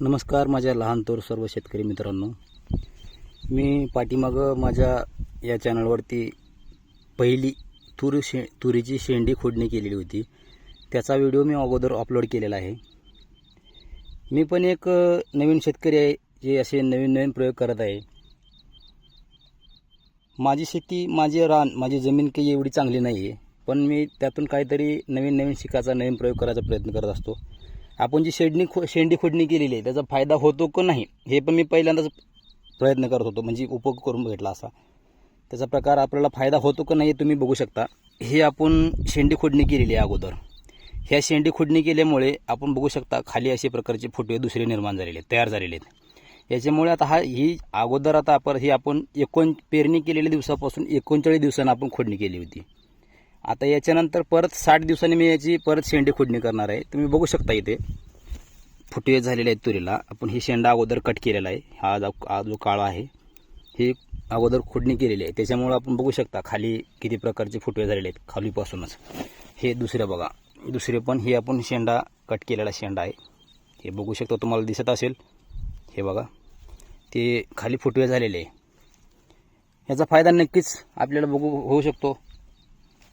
नमस्कार माझ्या लहान थोर सर्व शेतकरी मित्रांनो. मी पाठीमागं माझ्या या चॅनलवरती पहिली तूर शे तुरीची शेंडी खोडणी केलेली होती. त्याचा व्हिडिओ मी अगोदर अपलोड केलेला आहे. मी पण एक नवीन शेतकरी आहे जे असे नवीन नवीन प्रयोग करत आहे. माझी शेती माझी रान माझी जमीन काही एवढी चांगली नाही आहे पण मी त्यातून काहीतरी नवीन नवीन शिकायचा नवीन प्रयोग करायचा प्रयत्न करत असतो. आपण जी शेडणी खो शेंडी खोडणी केलेली आहे त्याचा फायदा होतो का नाही हे पण मी पहिल्यांदाच प्रयत्न करत होतो म्हणजे उपयोग करून भेटला असा. त्याचा प्रकार आपल्याला फायदा होतो का नाही हे तुम्ही बघू शकता. हे आपण शेंडी खोडणी केलेली आहे अगोदर. ह्या शेंडी खोडणी केल्यामुळे आपण बघू शकता खाली असे प्रकारचे फुटवे दुसरे निर्माण झालेले आहेत तयार झालेले आहेत. याच्यामुळे आता हा ही अगोदर आता आपण ही आपण एकोण पेरणी केलेल्या दिवसापासून एकोणचाळीस दिवसांना आपण खोडणी केली होती. आता याच्यानंतर परत साठ दिवसांनी मी याची परत शेंडी खोडणी करणार आहे. तुम्ही बघू शकता इथे. फुटवे झालेले आहेत तुरीला. आपण ही शेंडा अगोदर कट केलेला आहे. हा जो हा जो काळा आहे हे अगोदर खोडणी केलेली आहे. त्याच्यामुळं आपण बघू शकता खाली किती प्रकारचे फुटवे झालेले आहेत खालीपासूनच. हे दुसरे बघा. दुसरे पण हे आपण शेंडा कट केलेला शेंडा आहे. हे बघू शकता तुम्हाला दिसत असेल. हे बघा. ते खाली फुटवे झालेले आहे. याचा फायदा नक्कीच आपल्याला बघू होऊ शकतो.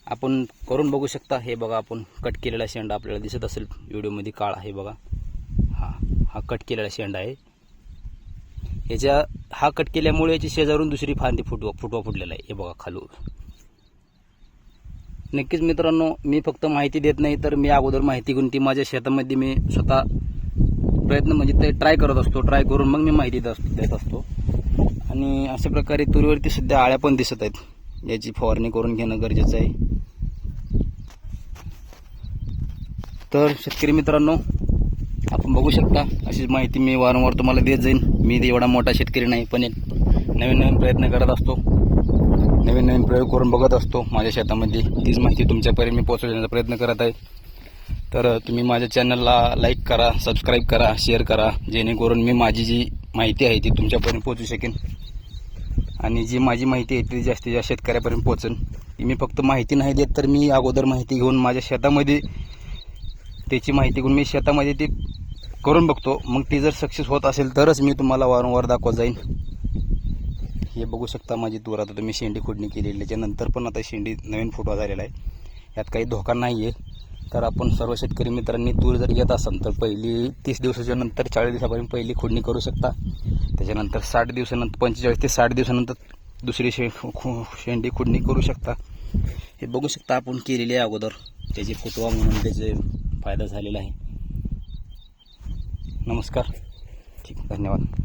आपण करून बघू शकता. हे बघा आपण कट केलेला शेंडा आपल्याला दिसत असेल. व्हिडिओमध्ये काळा हे बघा. हा हा कट केलेला शेंडा आहे. याच्या हा कट केल्यामुळे याची शेजारून दुसरी फांदी फुटवा फुटवा फुटलेला आहे. हे बघा खालून. नक्कीच मित्रांनो मी फक्त माहिती देत नाही तर मी अगोदर माहिती घेऊन ती माझ्या शेतामध्ये मी स्वतः प्रयत्न म्हणजे ते ट्राय करत असतो. ट्राय करून मग मी माहिती असतो देत असतो. आणि अशा प्रकारे तुरीवरती सध्या आळ्या पण दिसत आहेत. याची फवारणी करून घेणं गरजेचं आहे. तर शेतकरी मित्रांनो आपण बघू शकता अशीच माहिती मी वारंवार तुम्हाला देत जाईन. मी एवढा मोठा शेतकरी नाही पण एक नवीन नवीन प्रयत्न करत असतो. नवीन नवीन प्रयोग करून बघत असतो माझ्या शेतामध्ये. तीच माहिती तुमच्यापर्यंत मी पोहोचवण्याचा प्रयत्न करत आहे. तर तुम्ही माझ्या चॅनलला लाईक करा सबस्क्राईब करा शेअर करा जेणेकरून मी माझी जी माहिती आहे ती तुमच्यापर्यंत पोहोचू शकेन. आणि जी माझी माहिती आहे ती जास्तीत जास्त शेतकऱ्यापर्यंत पोहोचेल मी फक्त माहिती नाही देत तर मी अगोदर माहिती घेऊन माझ्या शेतामध्ये त्याची माहिती घेऊन मी शेतामध्ये ती करून बघतो. मग ती जर सक्सेस होत असेल तरच मी तुम्हाला वारंवार दाखवत जाईन. हे बघू शकता माझी दूर. आता तुम्ही शेंडी खोडणी केलेली त्याच्यानंतर पण आता शेंडी नवीन फुटवा झालेला आहे. यात काही धोका नाही आहे तर आपण सर्व शेतकरी मित्रांनी तूर जर घेत असाल तर पहिली तीस दिवसाच्या नंतर चाळीस दिवसापर्यंत पहिली खोडणी करू शकता. त्याच्यानंतर साठ दिवसानंतर पंचेचाळीस ते साठ दिवसानंतर दुसरी शे शेंडी खोडणी करू शकता. हे बघू शकता आपण केलेले आहे अगोदर. त्याची फुटवा म्हणून त्याचे फायदा झालेला आहे. नमस्कार. ठीक धन्यवाद.